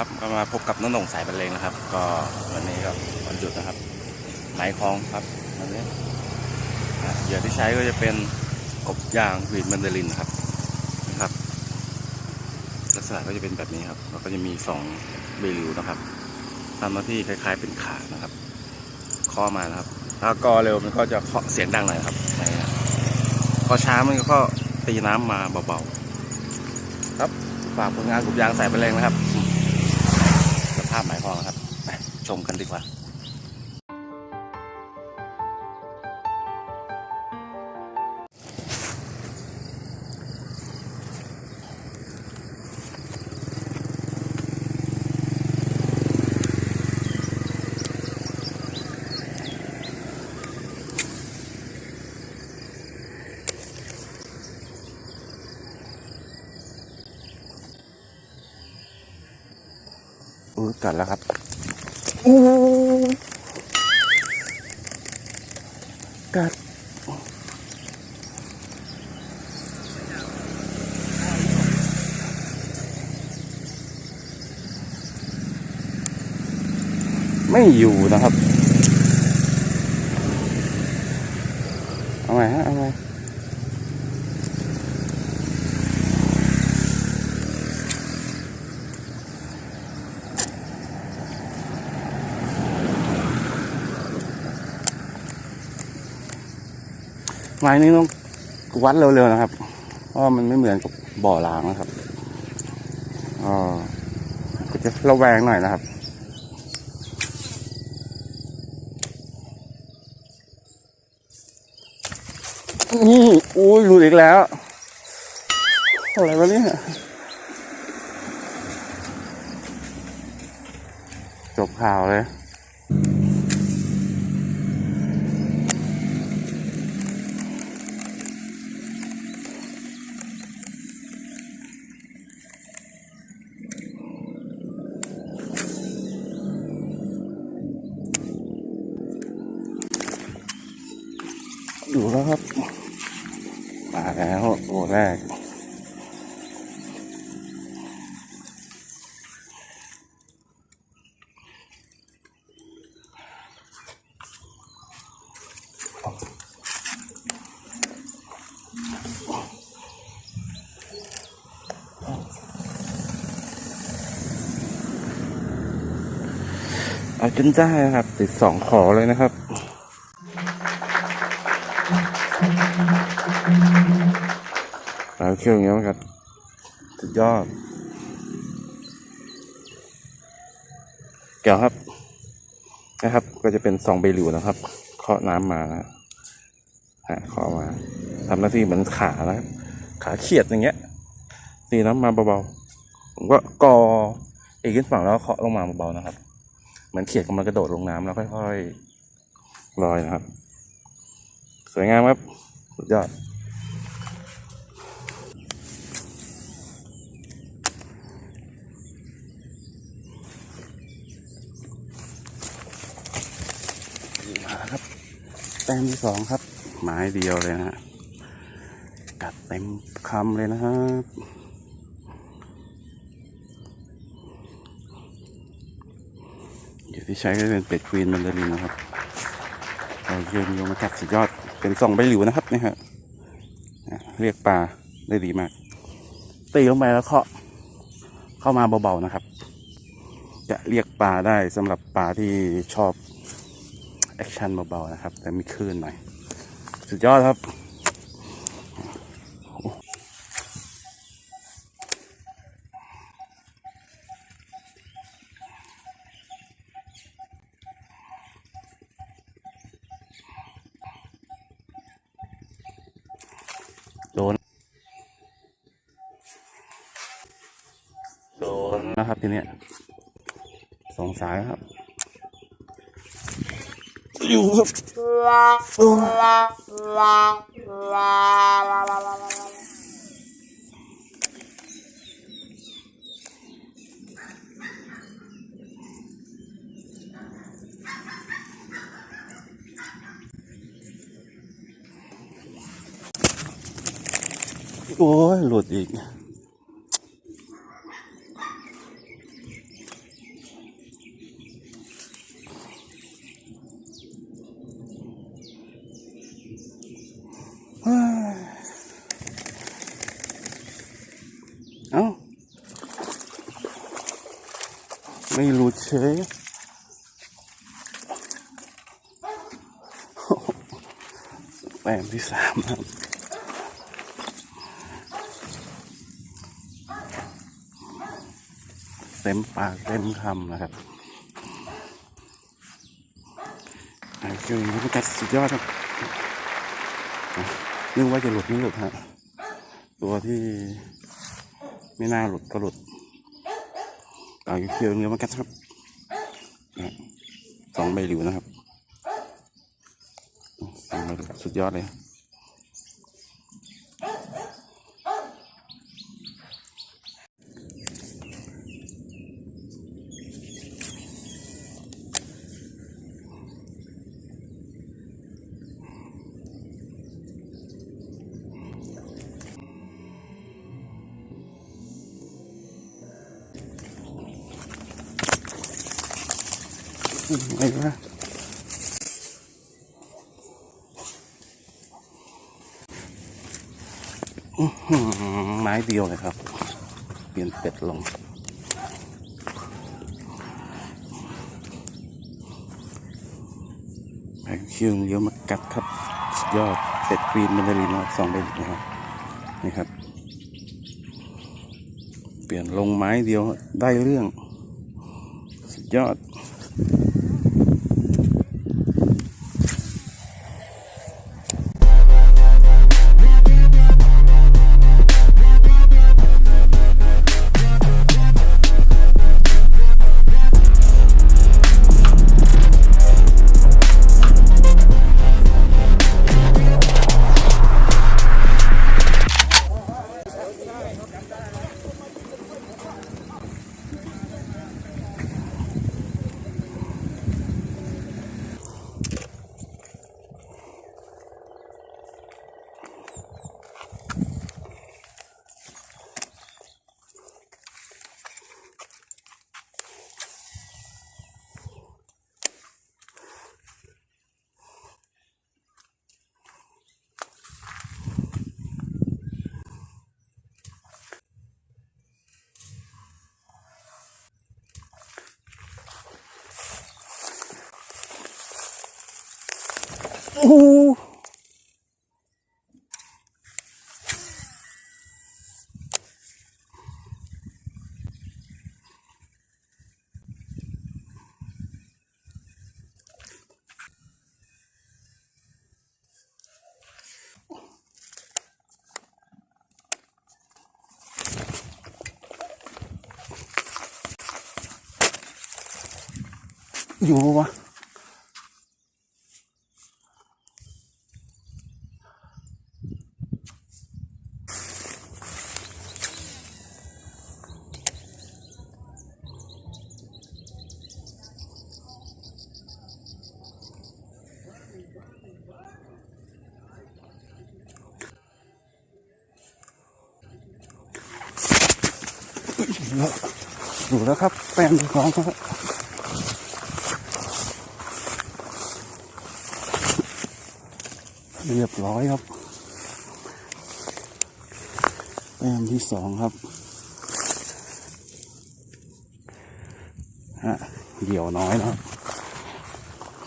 ครับก็มาพบกับน้องหน่งสายบรรเลงนะครับ ก็วันนี้ก็วันหยุดนะครับไหมคลองครับวันนี้เหยื่อที่ใช้ก็จะเป็นกบยางหวีดมันเดลินนะครับนะครับ ลักษณะก็จะเป็นแบบนี้ครับแล้วก็จะมีสองเบลิวนะครับทำหน้าที่คล้าย ๆ เป็นขานะครับเคาะมานะครับ ถ้ากอเร็วมันก็จะเคาะเสียงดังหน่อยครับพอช้ามันก็ตีน้ำมาเบาๆครับฝากผลงานกบยางสายบรรเลงนะครับ ภาพหมายความนะครับไปชมกันดีกว่า อือกัดแล้วครับอู้กัดไม่อยู่นะครับ เอาไงฮะ เอาไง ไม้นี้ต้องวัดเร็วๆนะครับ เพราะมันไม่เหมือนกับบ่อล้างนะครับอ๋อก็จะระแวงหน่อยนะครับนี่อุ้ยหลุดอีกแล้ว อะไรวะเนี่ยจบข่าวเลยแล้วครับ มา แรก เอาจนได้นะครับ ติดสองขอเลยนะครับ เครื่องเงี้ยครับสุดยอดเกี่ยวครับ นะครับ ก็จะเป็นซองเบลิวนะครับ เคาะน้ำมานะฮะเคาะมาทำหน้าที่เหมือนขานะครับ ขาเขียดอย่างเงี้ยตีน้ำมาเบาๆผมก็กออีกขึ้นฝั่งแล้วเคาะลงมาเบาๆนะครับ เหมือนเขียดกำลังกระโดดลงน้ำแล้วค่อยๆลอยนะครับ สวยงามครับ สุดยอด มาแล้วครับแต้มที่สองครับ ไม้เดียวเลยนะ กัดเต็มคำเลยนะครับอยู่ที่ใช้ก็เป็นเป็ดควีนมันเดลินนะครับเราเยินโยงมากัดสุดยอด เป็นสองใบหลิวนะครับนี่ฮะอะเรียกปลาได้ดีมาก ตีลงไปแล้วเคาะเข้ามาเบาๆนะครับ จะเรียกปลาได้สำหรับปลาที่ชอบ แอคชั่นเบาๆนะครับ แต่มีคลื่นหน่อย สุดยอดครับโดนโดนนะครับทีเนี้ยสองสายครับ อยู่ครับโอ้โอ้ยหลุดอีก ไม่หลุดเฉยแต้มที่สามครับเต็มปากเต็มคำนะครับไอ้คือมันกัดสุดยอดครับนึกว่าจะหลุดไม่หลุดฮะตัวที่ไม่น่าหลุดก็หลุด เอาเขียวเนื้อมากัดครับสองใบหลิวนะครับสองใบหลิวสุดยอดเลย ไอ้วะไม้เดียวเลยครับ เปลี่ยนเป็ดลงแผงคิวเยอะมากัดครับสุดยอดเป็ดกรีนมันดารินนะครับสองใบนะครับนี่ครับ เปลี่ยนลงไม้เดียวได้เรื่อง สุดยอด โอ้โห อยู่แล้วครับแป้งของครับเรียบร้อยครับแป้งที่สองครับฮะเดี่ยวน้อยนะครับ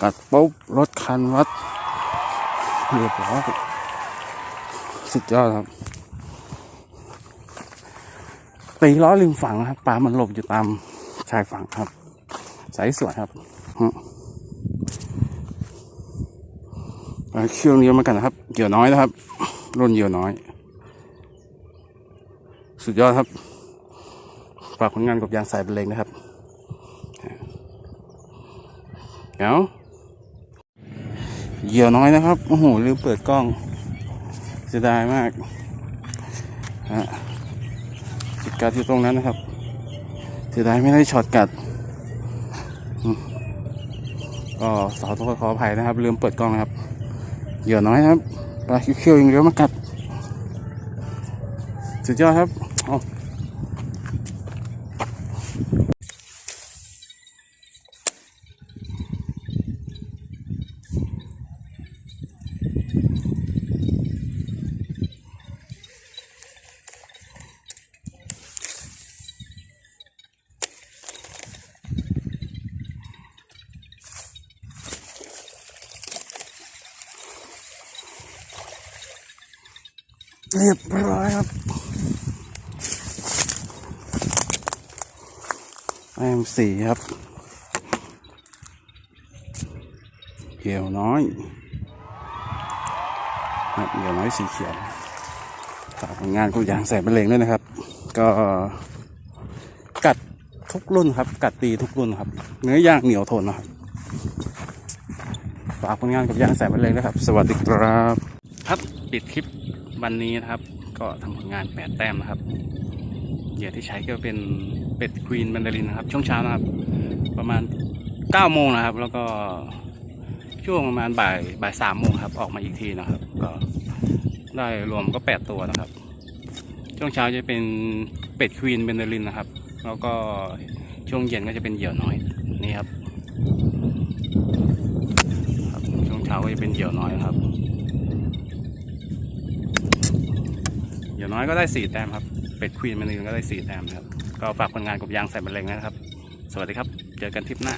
ตัดปุ๊บรถคันวัดเรียบร้อยสุดยอดครับ ตีล้อริมฝั่งนะครับปลามันหลบอยู่ตามชายฝั่งครับสายสวยครับฮะปลาเชื่องเยอะมือนกันนะครับเหยื่อน้อยนะครับรุ่นเหยื่อน้อย สุดยอดครับฝากผลงานกับยางสายเป็นเลงนะครับเดี๋ยวเหยื่อน้อยนะครับโอ้โหลืมเปิดกล้องเสียดายมากฮะ จุดกัดอยู่ตรงนั้นนะครับเสียดายไม่ได้ช็อตกัดก็สาวต้องขออภัยนะครับลืมเปิดกล้องนะครับเหยื่อน้อยนะครับปลาเขียวๆอย่างเดียวมากัดสุดยอดครับ เรียบร้อยครับแอมสี่ครับเกี่ยวน้อยครับเกี่ยวน้อยสีเขียวฝากผลงานกูยางใส่บรรเลงด้วยนะครับ ก็กัดทุกรุ่นครับ กัดตีทุกรุ่นครับ เนื้อย่างเหนียวทนนะครับฝากผลงานกับยางแสนบรรเลงนะครับ สวัสดีครับ ครับปิดคลิป วันนี้นะครับก็ทำผลงานแปดแต้มนะครับเหยื่อที่ใช้ก็เป็นเป็ดควีนบันดารินนะครับ ช่วงเช้านะครับ ประมาณเก้าโมงนะครับ แล้วก็ช่วงประมาณบ่ายบ่ายสามโมงครับ ออกมาอีกทีนะครับ ก็ได้รวมก็แปดตัวนะครับ ช่วงเช้าจะเป็นเป็ดควีนเบนเดลินนะครับ แล้วก็ช่วงเย็นก็จะเป็นเหยื่อน้อยนี่ครับครับ ช่วงเช้าก็จะเป็นเหยื่อน้อยนะครับ เหยื่อน้อยก็ได้สี่แต้มครับ เป็ดควีนเบนเดลินก็ได้สี่แต้มนะครับ ก็ฝากผลงานกับยางใส่บันเลงนะครับ สวัสดีครับ เจอกันทริปหน้า